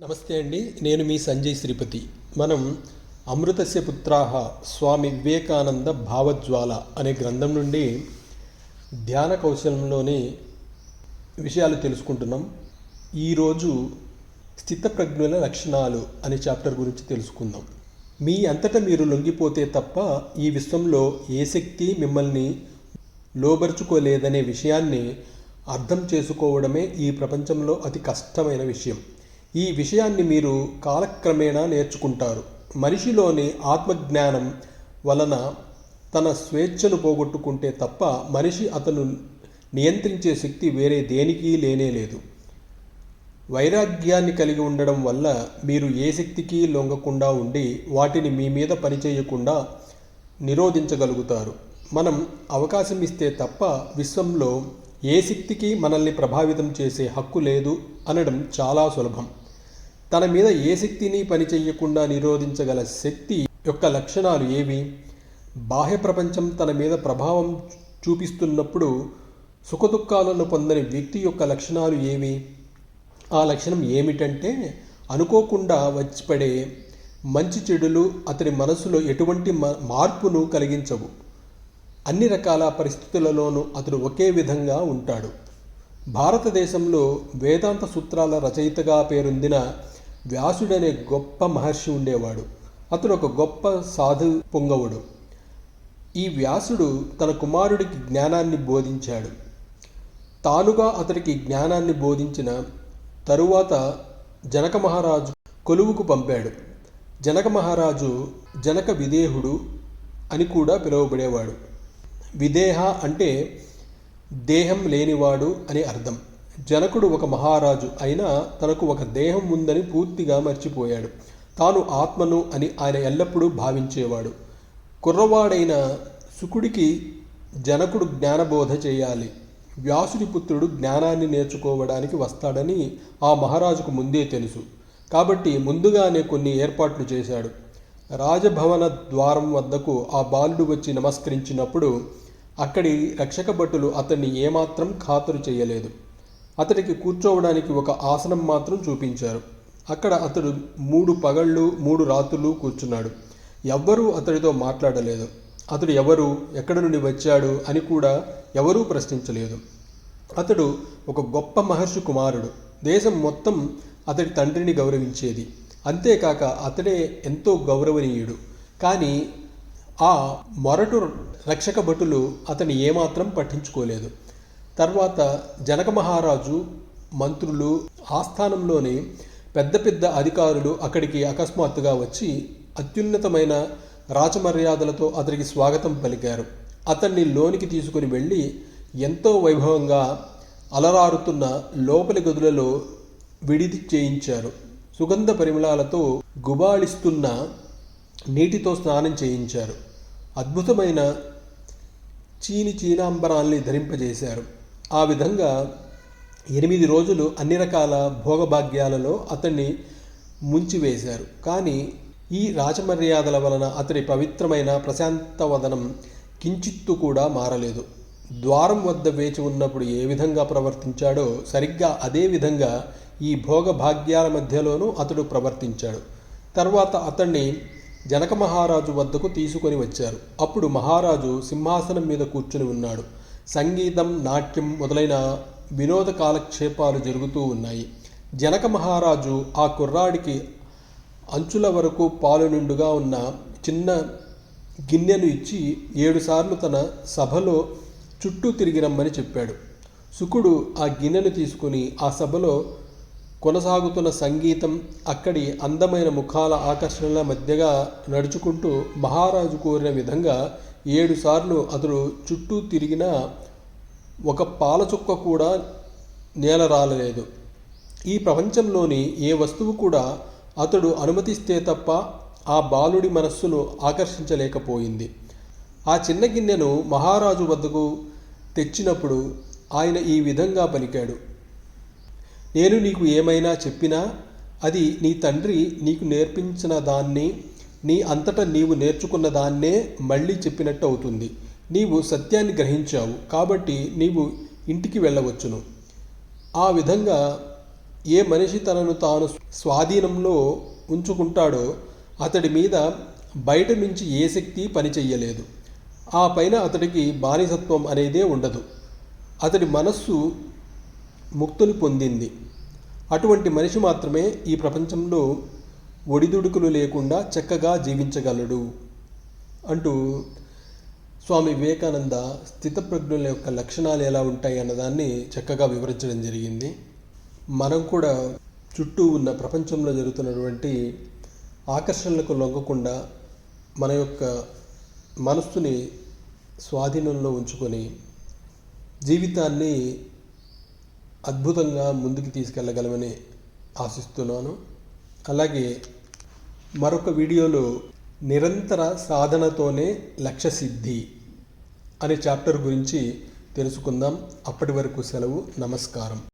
నమస్తే అండి నేను మీ సంజయ్ శ్రీపతి. మనం అమృతస్య పుత్రాహ స్వామి వివేకానంద భావజ్వాల అనే గ్రంథం నుండి ధ్యాన కౌశలంలోని విషయాలు తెలుసుకుంటున్నాం. ఈరోజు స్థితప్రజ్ఞుల లక్షణాలు అనే చాప్టర్ గురించి తెలుసుకుందాం. మీ అంతటా మీరు లొంగిపోతే తప్ప ఈ విశ్వంలో ఏ శక్తి మిమ్మల్ని లోబరుచుకోలేదనే విషయాన్ని అర్థం చేసుకోవడమే ఈ ప్రపంచంలో అతి కష్టమైన విషయం. ఈ విషయాన్ని మీరు కాలక్రమేణా నేర్చుకుంటారు. మనిషిలోని ఆత్మజ్ఞానం వలన తన స్వేచ్ఛను పోగొట్టుకుంటే తప్ప మనిషి అతను నియంత్రించే శక్తి వేరే దేనికి లేనే లేదు. వైరాగ్యాన్ని కలిగి ఉండడం వల్ల మీరు ఏ శక్తికి లొంగకుండా ఉండి వాటిని మీ మీద పనిచేయకుండా నిరోధించగలుగుతారు. మనం అవకాశం ఇస్తే తప్ప విశ్వంలో ఏ శక్తికి మనల్ని ప్రభావితం చేసే హక్కు లేదు అనడం చాలా సులభం. తన మీద ఏ శక్తిని పనిచేయకుండా నిరోధించగల శక్తి యొక్క లక్షణాలు ఏవి? బాహ్య ప్రపంచం తన మీద ప్రభావం చూపిస్తున్నప్పుడు సుఖదుఖాలను పొందని వ్యక్తి యొక్క లక్షణాలు ఏవి? ఆ లక్షణం ఏమిటంటే అనుకోకుండా వచ్చిపడే మంచి చెడులు అతని మనసులో ఎటువంటి మ- మార్పును కలిగించవు. అన్ని రకాల పరిస్థితులలోనూ అతడు ఒకే విధంగా ఉంటాడు. భారతదేశంలో వేదాంత సూత్రాల రచయితగా పేరొందిన వ్యాసుడనే గొప్ప మహర్షి ఉండేవాడు. అతడు ఒక గొప్ప సాధు పొంగవుడు. ఈ వ్యాసుడు తన కుమారుడికి జ్ఞానాన్ని బోధించాడు. తానుగా అతడికి జ్ఞానాన్ని బోధించిన తరువాత జనక మహారాజు కొలువుకు పంపాడు. జనక మహారాజు జనక విదేహుడు అని కూడా పిలువబడేవాడు. విదేహ అంటే దేహం లేనివాడు అని అర్థం. జనకుడు ఒక మహారాజు అయినా తనకు ఒక దేహం ఉందని పూర్తిగా మర్చిపోయాడు. తాను ఆత్మను అని ఆయన ఎల్లప్పుడూ భావించేవాడు. కుర్రవాడైన సుకుడికి జనకుడు జ్ఞానబోధ చేయాలి. వ్యాసుడి పుత్రుడు జ్ఞానాన్ని నేర్చుకోవడానికి వస్తాడని ఆ మహారాజుకు ముందే తెలుసు. కాబట్టి ముందుగానే కొన్ని ఏర్పాట్లు చేశాడు. రాజభవన ద్వారం వద్దకు ఆ బాలుడు వచ్చి నమస్కరించినప్పుడు అక్కడి రక్షక భటులు అతన్ని ఏమాత్రం ఖాతరు చేయలేదు. అతడికి కూర్చోవడానికి ఒక ఆసనం మాత్రం చూపించారు. అక్కడ అతడు మూడు పగళ్ళు మూడు రాత్రులు కూర్చున్నాడు. ఎవ్వరూ అతడితో మాట్లాడలేదు. అతడు ఎవరు ఎక్కడి నుండి వచ్చాడు అని కూడా ఎవరూ ప్రశ్నించలేదు. అతడు ఒక గొప్ప మహర్షి కుమారుడు. దేశం మొత్తం అతడి తండ్రిని గౌరవించేది. అంతేకాక అతడే ఎంతో గౌరవనీయుడు. కానీ ఆ మొరటు రక్షక భటులు అతని ఏమాత్రం పట్టించుకోలేదు. తర్వాత జనక మహారాజు మంత్రులు ఆస్థానంలోని పెద్ద పెద్ద అధికారులు అక్కడికి అకస్మాత్తుగా వచ్చి అత్యున్నతమైన రాచమర్యాదలతో అతనికి స్వాగతం పలికారు. అతన్ని లోనికి తీసుకుని వెళ్ళి ఎంతో వైభవంగా అలరారుతున్న లోపలి గదులలో విడిది చేయించారు. సుగంధ పరిమళాలతో గుబాళిస్తున్న నీటితో స్నానం చేయించారు. అద్భుతమైన చీని చీనాంబరాల్ని ధరింపజేశారు. ఆ విధంగా ఎనిమిది రోజులు అన్ని రకాల భోగభాగ్యాలలో అతన్ని ముంచివేశారు. కానీ ఈ రాజమర్యాదల వలన అతడి పవిత్రమైన ప్రశాంతవదనం కించిత్తు కూడా మారలేదు. ద్వారం వద్ద వేచి ఉన్నప్పుడు ఏ విధంగా ప్రవర్తించాడో సరిగ్గా అదే విధంగా ఈ భోగభాగ్యాల మధ్యలోనూ అతడు ప్రవర్తించాడు. తర్వాత అతన్ని జనక మహారాజు వద్దకు తీసుకొని వచ్చారు. అప్పుడు మహారాజు సింహాసనం మీద కూర్చుని ఉన్నాడు. సంగీతం నాట్యం మొదలైన వినోద కాలక్షేపాలు జరుగుతూ ఉన్నాయి. జనక మహారాజు ఆ కుర్రాడికి అంచుల వరకు పాలు నిండుగా ఉన్న చిన్న గిన్నెను ఇచ్చి ఏడుసార్లు తన సభలో చుట్టూ తిరిగి రమ్మని చెప్పాడు. సుకుడు ఆ గిన్నెను తీసుకుని ఆ సభలో కొనసాగుతున్న సంగీతం అక్కడి అందమైన ముఖాల ఆకర్షణల మధ్యగా నడుచుకుంటూ మహారాజు కోరిన విధంగా ఏడుసార్లు అతడు చుట్టూ తిరిగినా ఒక పాలచుక్క కూడా నేల రాలలేదు. ఈ ప్రపంచంలోని ఏ వస్తువు కూడా అతడు అనుమతిస్తే తప్ప ఆ బాలుడి మనస్సును ఆకర్షించలేకపోయింది. ఆ చిన్న గిన్నెను మహారాజు వద్దకు తెచ్చినప్పుడు ఆయన ఈ విధంగా పలికాడు. నేను నీకు ఏమైనా చెప్పినా అది నీ తండ్రి నీకు నేర్పించిన దాన్ని నీ అంతటా నీవు నేర్చుకున్న దాన్నే మళ్ళీ చెప్పినట్టు అవుతుంది. నీవు సత్యాన్ని గ్రహించావు కాబట్టి నీవు ఇంటికి వెళ్ళవచ్చును. ఆ విధంగా ఏ మనిషి తనను తాను స్వాధీనంలో ఉంచుకుంటాడో అతడి మీద బయట నుంచి ఏ శక్తి పని ఆ పైన అతడికి బానిసత్వం అనేదే ఉండదు. అతడి మనస్సు ముక్తుని పొందింది. అటువంటి మనిషి మాత్రమే ఈ ప్రపంచంలో ఒడిదుడుకులు లేకుండా చక్కగా జీవించగలడు. అంటూ స్వామి వివేకానంద స్థితప్రజ్ఞుల యొక్క లక్షణాలు ఎలా ఉంటాయి అన్నదాన్ని చక్కగా వివరించడం జరిగింది. మనం కూడా చుట్టూ ఉన్న ప్రపంచంలో జరుగుతున్నటువంటి ఆకర్షణలకు లొంగకుండా మన యొక్క మనస్సుని స్వాధీనంలో ఉంచుకొని జీవితాన్ని అద్భుతంగా ముందుకు తీసుకెళ్ళగలమని ఆశిస్తున్నాను. అలాగే మరొక వీడియోలో నిరంతర సాధనతోనే లక్ష్య సిద్ధి అనే చాప్టర్ గురించి తెలుసుకుందాం. అప్పటి వరకు సెలవు. నమస్కారం.